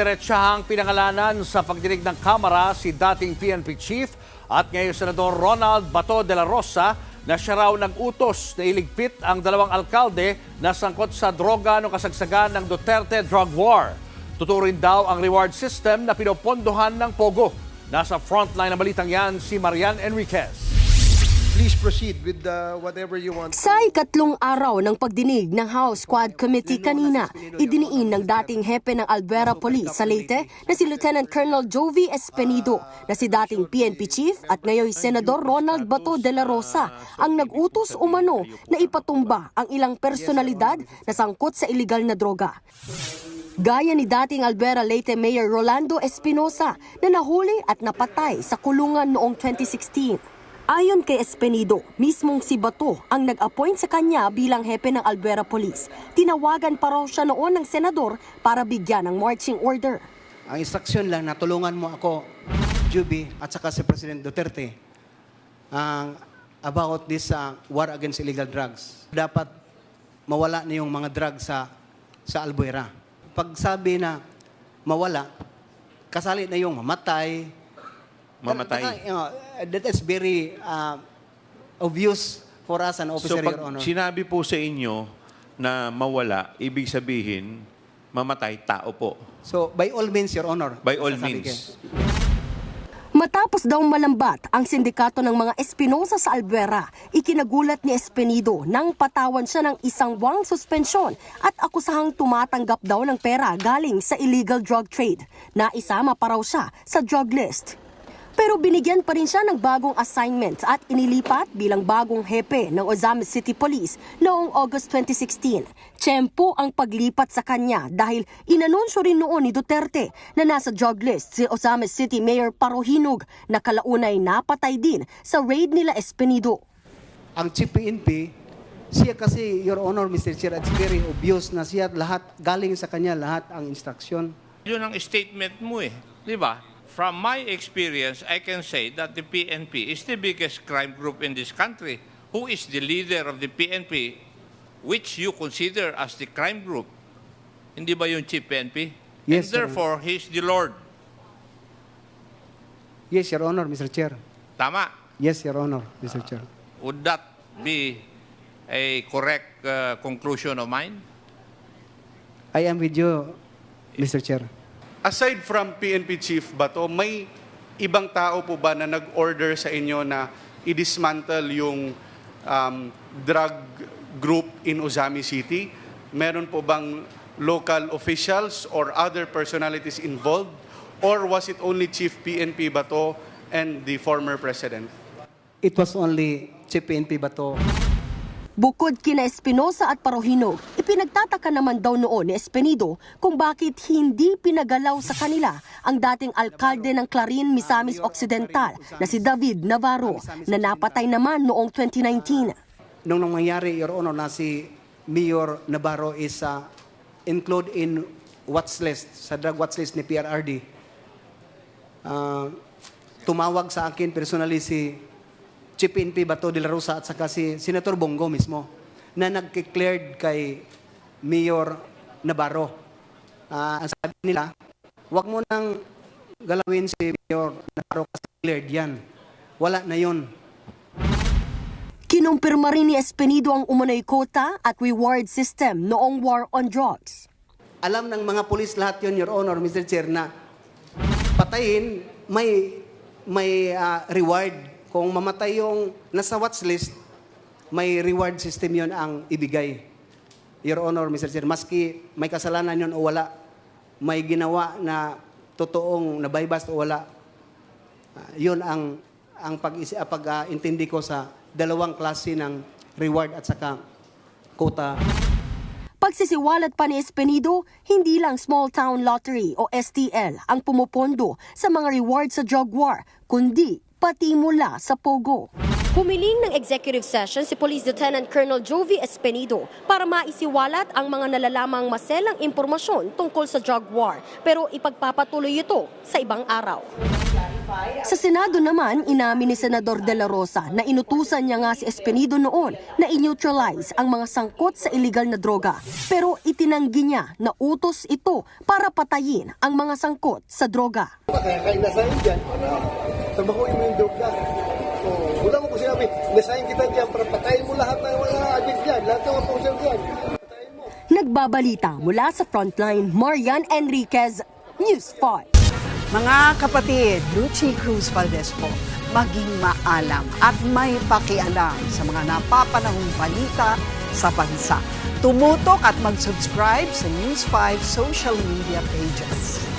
diretsahang pinangalanan sa pagdinig ng Kamara si dating PNP Chief at ngayon Senador Ronald Bato de la Rosa na siya raw nag-utos na iligpit ang dalawang alkalde na sangkot sa droga noong kasagsagan ng Duterte drug war. Tuturin daw ang reward system na pinopondohan ng Pogo. Nasa frontline ng balitang yan si Marian Enriquez. Please proceed with uh, whatever you want. Sa ikatlong araw ng pagdinig ng House Squad Committee kanina, idiniin ng dating hepe ng Albuera Police sa Leyte na si Lieutenant Colonel Jovi Espenido na si dating PNP Chief at ngayon Senador Ronald Bato de la Rosa ang nag-utos umano na ipatumba ang ilang personalidad na sangkot sa iligal na droga. Gaya ni dating Albuera Leyte Mayor Rolando Espinosa na nahuli at napatay sa kulungan noong 2016. Ayon kay Espenido, mismong si Bato ang nag-appoint sa kanya bilang hepe ng Albuera Police. Tinawagan pa raw siya noon ng senador para bigyan ng marching order. Ang instruction lang na tulungan mo ako, Juby, at saka si President Duterte, ang about this uh, war against illegal drugs. Dapat mawala na yung mga drugs sa, sa Albuera. Pag sabi na mawala, kasali na yung mamatay. Mamatay. Taka- you know, that is very uh, obvious for us an officer, So pag Your Honor. sinabi po sa inyo na mawala, ibig sabihin, mamatay tao po. So, by all means, Your Honor. By all means. Matapos daw malambat ang sindikato ng mga Espinosa sa Albuera, ikinagulat ni Espenido nang patawan siya ng isang buwang suspensyon at akusahang tumatanggap daw ng pera galing sa illegal drug trade. Naisama pa raw siya sa drug list. Pero binigyan pa rin siya ng bagong assignment at inilipat bilang bagong hepe ng Ozamis City Police noong August 2016. Tiyempo ang paglipat sa kanya dahil inanunsyo rin noon ni Duterte na nasa drug list si Ozamis City Mayor Parohinog na kalaunay napatay din sa raid nila Espenido. ang Chief PNP, siya kasi, Your Honor, Mr. Chair, it's very obvious na siya lahat, galing sa kanya lahat ang instruction. Yun ang statement mo eh. Di ba? From my experience, I can say that the PNP is the biggest crime group in this country. Who is the leader of the PNP, which you consider as the crime group? Hindi ba yung chief PNP? Yes, And therefore, he's the Lord. Yes, Your Honor, Mr. Chair. Tama. Yes, Your Honor, Mr. Chair. Would that be a correct uh, conclusion of mine? I am with you, Mr. Chair. Aside from PNP Chief Bato, may ibang tao po ba na nag-order sa inyo na i-dismantle yung um, drug group in Ozami City? Meron po bang local officials or other personalities involved? Or was it only Chief PNP Bato and the former president? It was only Chief PNP Bato. Bukod kina Espinosa at Parohinog, ipinagtataka naman daw noon ni Espenido kung bakit hindi pinagalaw sa kanila ang dating alkalde ng Clarin, Misamis Occidental na si David Navarro na napatay naman noong 2019. Nung nangyayari, Your Honor, na si Mayor Navarro is uh, include in watch list, sa drug watch list ni PRRD. Uh, tumawag sa akin personally si Chief PNP Bato de la Rosa at saka si Senator Bongo mismo na nag-declared kay Mayor Navarro. Ah, ang sabi nila, wag mo nang galawin si Mayor Navarro kasi declared yan. Wala na yon. Kinumpirma rin ni Espenido ang umano'y quota at reward system noong war on drugs. Alam ng mga pulis lahat yon Your Honor, Mr. Chair, na patayin, may, may ah, reward. Kung mamatay yung nasa watch list, may reward system yon ang ibigay. Your Honor, Mr. Chair, maski may kasalanan yon o wala, may ginawa na totoong nabaybas o wala, ah, yun ang ang pag, pag ah, intindi ko sa dalawang klase ng reward at saka quota. Pagsisiwalat pa ni Espenido, hindi lang Small Town Lottery o STL ang pumupondo sa mga reward sa drug war, kundi pati mula sa Pogo. Humiling ng executive session si Police Lieutenant Colonel Jovi Espenido para maisiwalat ang mga nalalamang maselang impormasyon tungkol sa drug war pero ipagpapatuloy ito sa ibang araw. Sa Senado naman, inamin ni Senador De La Rosa na inutusan niya nga si Espenido noon na i-neutralize ang mga sangkot sa illegal na droga. Pero itinanggi niya na utos ito para patayin ang mga sangkot sa droga. Kayo nasahin dyan, trabahuin mo yung droga. So, wala mo ko sinabi, nasahin kita dyan para patayin mo lahat ng mga addict dyan, lahat ng mga pusher dyan. Nagbabalita mula sa Frontline, Marian Enriquez, News 5. Mga kapatid, Lucy Cruz Valdez po, maging maalam at may pakialam sa mga napapanahong balita sa bansa. Tumutok at mag-subscribe sa News 5 social media pages.